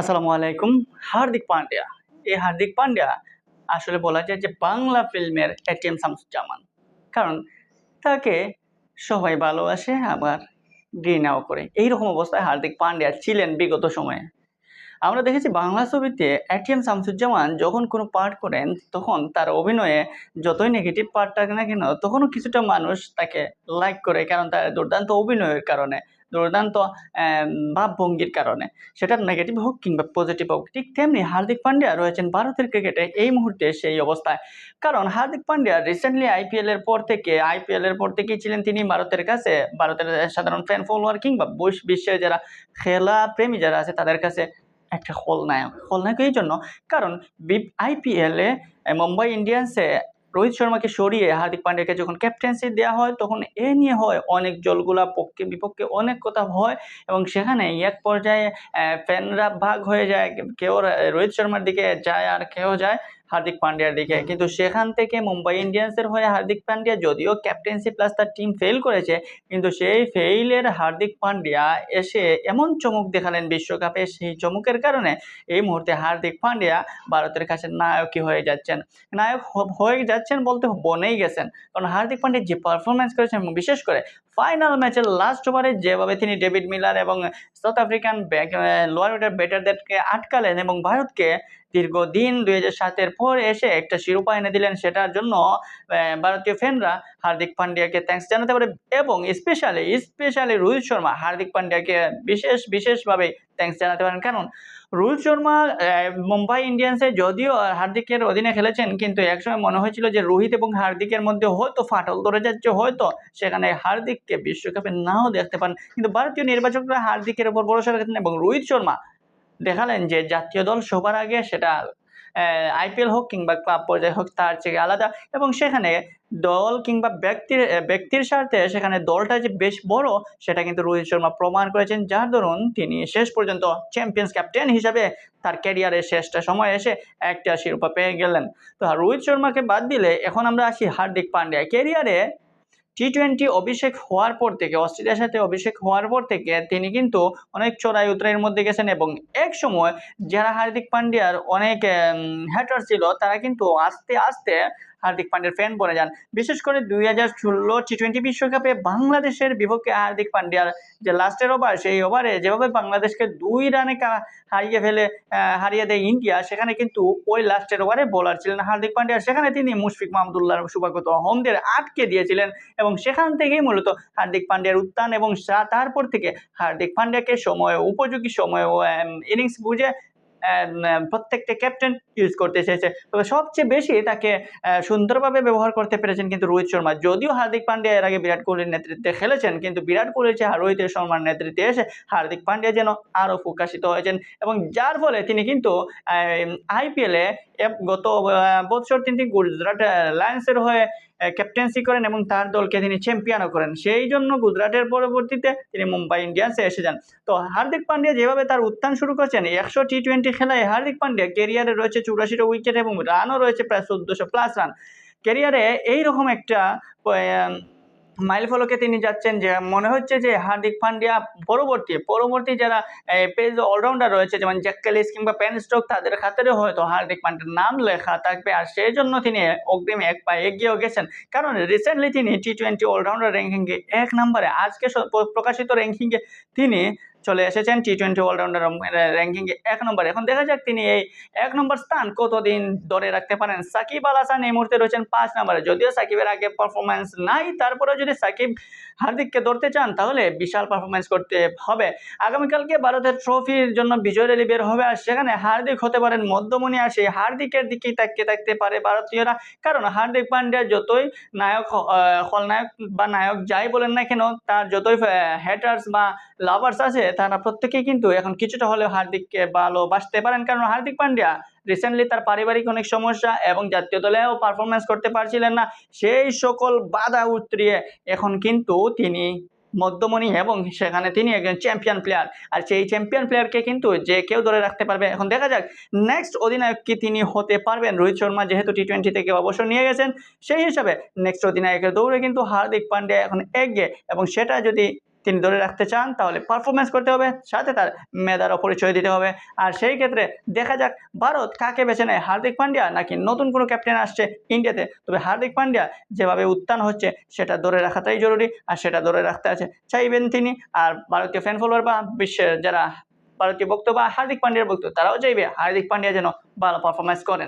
আসসালামু আলাইকুম, হার্দিক পান্ডিয়া। এই হার্দিক পান্ডিয়া আসলে বলা যায় যে বাংলা ফিল্মের এটিএম শামসুজ্জামান। কারণ তাকে সবাই ভালোবাসে, আবার ঘৃণাও করে। এইরকম অবস্থায় হার্দিক পান্ডিয়া ছিলেন বিগত সময়ে। আমরা দেখেছি বাংলা ছবিতে এটিএম শামসুজ্জামান যখন কোনো পার্ট করেন, তখন তার অভিনয়ে যতই নেগেটিভ পার্ট থাকে না কেন, তখনও কিছুটা মানুষ তাকে লাইক করে, কারণ তার দুর্দান্ত অভিনয়ের কারণে। দুর্দান্ত ভাবভঙ্গির কারণে। সেটা নেগেটিভ হোক কিংবা পজিটিভ হোক, ঠিক তেমনি হার্দিক পান্ডিয়া রয়েছেন ভারতের ক্রিকেটে এই মুহূর্তে সেই অবস্থায়। কারণ হার্দিক পান্ডিয়া রিসেন্টলি আইপিএল এর পর থেকে আইপিএল এর পর থেকেই ছিলেন তিনি ভারতের কাছে, ভারতের সাধারণ ফ্যান ফলোয়ার কিংবা বৈশ- বিশ্বের যারা খেলা প্রেমী যারা আছে, তাদের কাছে একটা খলনায়ক। খলনায়ক এই জন্য, কারণ আইপিএলে মুম্বাই ইন্ডিয়ান্সে রোহিত শর্মাকে সরিয়ে হার্দিক পান্ডিয়াকে যখন ক্যাপ্টেন্সি দেওয়া হয়, তখন এ নিয়ে হয় অনেক জলগুলা, পক্ষে বিপক্ষে অনেক কথা হয় এবং সেখানে এক পর্যায়ে ফ্যানরা ভাগ হয়ে যায়, কেউ রোহিত শর্মার দিকে যায় আর কেউ যায়। হার্দিক পান্ডিয়ার দিকে। কিন্তু সেখান থেকে মুম্বাই ইন্ডিয়ান্সের হয়ে হার্দিক পান্ডিয়া যদিও ক্যাপ্টেন্সি প্লাস তার টিম ফেল করেছে কিন্তু সেই ফেইলের হার্দিক পান্ডিয়া এসে এমন চমক দেখালেন বিশ্বকাপে সেই চমকের কারণে এই মুহূর্তে হার্দিক পান্ডিয়া ভারতের কাছে নায়কই হয়ে যাচ্ছেন। নায়ক হয়ে যাচ্ছেন বলতে বনেই গেছেন কারণ হার্দিক পান্ডিয়া যে পারফরমেন্স করেছেন এবং বিশেষ করে ফাইনাল ম্যাচের লাস্ট ওভারে যেভাবে তিনি ডেভিড মিলার এবং South African back lower order ব্যাটারদেরকে আটকালেন এবং ভারতকে দীর্ঘদিন দুই হাজার সাতের পর এসে একটা শিরোপা এনে দিলেন সেটার জন্য ভারতীয় ফ্যানরা হার্দিক পান্ডিয়াকে থ্যাঙ্কস জানাতে পারে এবং স্পেশালি স্পেশালি রোহিত শর্মা হার্দিক পান্ডিয়াকে বিশেষ, বিশেষভাবে থ্যাঙ্কস জানাতে পারেন। কারণ রোহিত শর্মা মুম্বাই ইন্ডিয়ান্সে যদিও হার্দিকের অধীনে খেলেছেন, কিন্তু একসময় মনে হয়েছিল যে রোহিত এবং হার্দিকের মধ্যে হয়তো ফাটল ধরে যাচ্ছে, হয়তো সেখানে হার্দিককে বিশ্বকাপে নাও দেখতে পান। কিন্তু ভারতীয় নির্বাচকরা হার্দিকের উপর ভরসা রেখেছেন এবং রোহিত শর্মা দেখালেন যে জাতীয় দল সবার আগে সেটা আইপিএল হোক কিংবা ক্লাব পর্যায়ে হোক তার থেকে আলাদা। এবং সেখানে দল কিংবা ব্যক্তির ব্যক্তির স্বার্থে সেখানে দলটা যে বেশ বড়, সেটা কিন্তু রোহিত শর্মা প্রমাণ করেছেন। যার দরুন তিনি শেষ পর্যন্ত চ্যাম্পিয়ন্স ক্যাপ্টেন হিসাবে তার ক্যারিয়ারের শেষটা সময় এসে একটা শিরোপা পেয়ে গেলেন। তো রোহিত শর্মাকে বাদ দিলে এখন আমরা আসি হার্দিক পান্ডিয়া ক্যারিয়ারে টি টোয়েন্টি অভিষেক হওয়ার পর থেকে, অস্ট্রেলিয়ার সাথে অভিষেক হওয়ার পর থেকে তিনি কিন্তু অনেক চড়াই উতরাইয়ের মধ্যে গেছেন এবং এক সময় যারা হার্দিক পান্ডিয়ার অনেক হ্যাটার ছিল, তারা কিন্তু আস্তে আস্তে হার্দিক পান্ডিয়ার ফ্যান বনে যান। বিশেষ করে দুই হাজার ষোলো টি টোয়েন্টি বিশ্বকাপে বাংলাদেশের বিপক্ষে হার্দিক পান্ডিয়ার যে লাস্টের ওভার সেই ওভারে যেভাবে বাংলাদেশকে দুই রানে হারিয়ে ফেলে হারিয়ে দেয় ইন্ডিয়া, সেখানে কিন্তু ওই লাস্টের ওভারে বোলার ছিলেন হার্দিক পান্ডিয়া। সেখানে তিনি মুশফিক মাহমুদুল্লাহ শুভাগত হোমদের আটকে দিয়েছিলেন এবং সেখান থেকেই মূলত হার্দিক পান্ডিয়ার উত্থান এবং তারপর থেকে হার্দিক পান্ডিয়াকে সময়, উপযোগী সময় ইনিংস বুঝে প্রত্যেকটা ক্যাপ্টেন ইউজ করতে চেয়েছে। তবে সবচেয়ে বেশি তাকে সুন্দরভাবে ব্যবহার করতে পেরেছেন কিন্তু রোহিত শর্মা। যদিও হার্দিক পান্ডিয়া এর আগে বিরাট কোহলির নেতৃত্বে খেলেছেন, কিন্তু বিরাট কোহলির চেয়ে রোহিত শর্মার নেতৃত্বে এসে হার্দিক পান্ডিয়া যেন আরও প্রকাশিত হয়েছেন। এবং যার ফলে তিনি কিন্তু আইপিএলে গত বছর তিনি গুজরাট লায়ন্সের হয়ে ক্যাপ্টেন্সি করেন এবং তার দলকে তিনি চ্যাম্পিয়নও করেন। সেই জন্য গুজরাটের পরবর্তীতে তিনি মুম্বাই ইন্ডিয়ান্সে এসে যান। তো হার্দিক পান্ডিয়া যেভাবে তার উত্থান শুরু করেছেন, একশো টি টোয়েন্টি খেলায় হার্দিক পান্ডিয়া কেরিয়ারে রয়েছে চুরাশিটা উইকেট এবং রানও রয়েছে প্রায় চোদ্দোশো প্লাস রান ক্যারিয়ারে এইরকম একটা আহ, মাইল ফলকে তিনি যাচ্ছেন যে মনে হচ্ছে যে হার্দিক পান্ডিয়া পরবর্তী পরবর্তী যারা পেজ অলরাউন্ডার রয়েছে যেমন জ্যাকালিস কিংবা পেন স্ট্রোক তাদের খাতারে হয়তো হার্দিক পান্ডিয়ার নাম লেখা থাকবে। আর সেই জন্য তিনি অগ্রিম এক পায়ে এগিয়েও গেছেন। কারণ রিসেন্টলি তিনি টি টোয়েন্টি অলরাউন্ডার র্যাঙ্কিংয়ে এক নম্বরে। আজকে প্রকাশিত র্যাঙ্কিংয়ে তিনি চলে এসেছেন টি টোয়েন্টি অলরাউন্ডার র্যাঙ্কিংয়ে এক নম্বর এখন দেখা যাক তিনি এই এক নম্বর স্থান কতদিন ধরে রাখতে পারেন। সাকিব আল হাসান এই মুহূর্তে রয়েছেন পাঁচ নম্বরে যদিও সাকিবের আগে পারফরমেন্স নাই তারপরে যদি সাকিব হার্দিককে ধরতে চান, তাহলে বিশাল পারফরমেন্স করতে হবে। আগামীকালকে ভারতের ট্রফির জন্য বিজয় র্যালি বের হবে, আর সেখানে হার্দিক হতে পারেন মধ্যমণি, আর সেই হার্দিকের দিকেই তাকিয়ে থাকতে পারে ভারতীয়রা। কারণ হার্দিক পান্ডিয়া যতই নায়ক খলনায়ক বা নায়ক যাই বলেন না কেন, তার যতই হ্যাটার্স বা লাভার্স আছে, তারা প্রত্যেকেই কিন্তু এখন কিছুটা হলেও হার্দিককে ভালোবাসতে পারেন। কারণ হার্দিক পান্ডিয়া রিসেন্টলি তার পারিবারিক অনেক সমস্যা এবং জাতীয় দলেও পারফরমেন্স করতে পারছিলেন না। সেই সকল বাধা উতরিয়ে এখন কিন্তু তিনি মধ্যমণি এবং সেখানে তিনি একজন চ্যাম্পিয়ন প্লেয়ার আর সেই চ্যাম্পিয়ন প্লেয়ারকে কিন্তু যে কেউ ধরে রাখতে পারবে, এখন দেখা যাক নেক্সট অধিনায়ক কি তিনি হতে পারবেন। রোহিত শর্মা যেহেতু টি টোয়েন্টি থেকে অবসর নিয়ে গেছেন, সেই হিসাবে নেক্সট অধিনায়কের দৌড়ে কিন্তু হার্দিক পান্ডিয়া এখন এগিয়ে এবং সেটা যদি তিনি ধরে রাখতে চান, তাহলে পারফরমেন্স করতে হবে, সাথে তার মেধারও পরিচয় দিতে হবে। আর সেই ক্ষেত্রে দেখা যাক ভারত কাকে বেছে নেয়, হার্দিক পান্ডিয়া নাকি নতুন কোনো ক্যাপ্টেন আসছে ইন্ডিয়াতে? তবে হার্দিক পান্ডিয়া যেভাবে উত্থান হচ্ছে, সেটা ধরে রাখাটাই জরুরি, আর সেটা ধরে রাখতে আছে চাইবেন তিনি। আর ভারতীয় ফ্যান ফলোয়ার বা বিশ্বের যারা ভারতীয় ভক্ত বা হার্দিক পান্ডিয়ার ভক্ত তারাও চাইবে হার্দিক পান্ডিয়া যেন ভালো পারফরমেন্স করেন।